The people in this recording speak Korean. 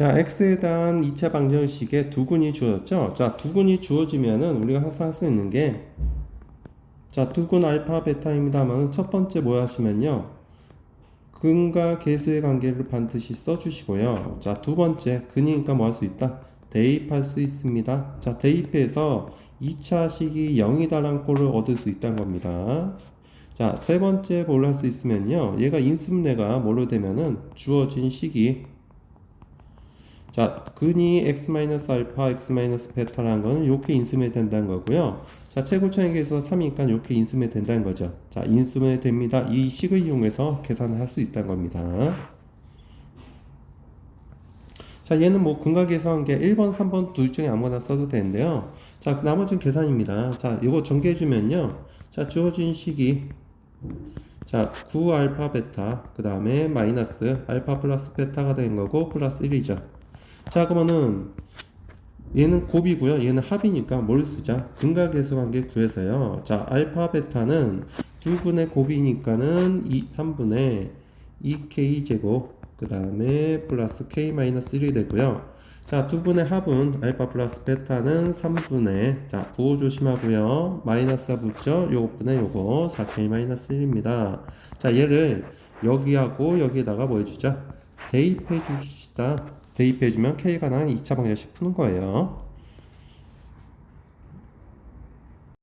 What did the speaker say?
자, x에 대한 2차 방정식에 두근이 주어졌죠? 자, 두근이 주어지면은 우리가 항상 할 수 있는 게 자, 두근 알파 베타입니다만 첫 번째 뭐 하시면요. 근과 계수의 관계를 반드시 써주시고요. 자, 두 번째, 근이니까 뭐 할 수 있다? 대입할 수 있습니다. 자, 대입해서 2차 식이 0이다라는 꼴을 얻을 수 있다는 겁니다. 자, 세 번째 뭘 할 수 있으면요. 얘가 인수분해가 뭘로 되면은 주어진 식이 자, 근이 x-알파, x-베타라는 거는 이렇게 인수분해 된다는 거고요. 자, 최고차익에서 3이니까 이렇게 인수분해 된다는 거죠. 자, 인수분해 됩니다. 이 식을 이용해서 계산을 할 수 있다는 겁니다. 자, 얘는 뭐 계수한 게 1번, 3번 둘 중에 아무거나 써도 되는데요. 자, 그 나머지는 계산입니다. 자, 이거 전개해 주면요. 자, 주어진 식이 자, 9 알파 베타, 그 다음에 마이너스 알파 플러스 베타가 된 거고, 플러스 1이죠. 자, 그러면은, 얘는 곱이고요. 얘는 합이니까 뭘 쓰자? 계수 관계 구해서요. 자, 알파 베타는 두 분의 곱이니까는 2, 3분의 2k 제곱, 그 다음에 플러스 k 마이너스 1이 되고요. 자, 두 분의 합은 알파 플러스 베타는 3분의 자, 부호 조심하고요. 마이너스 붙죠? 요거 분의 요거 4k 마이너스 1입니다. 자, 얘를 여기하고 여기에다가 뭐 해주자? 대입해 주시다. 대입해 주면 k가 나는 2차 방정식 푸는 거예요.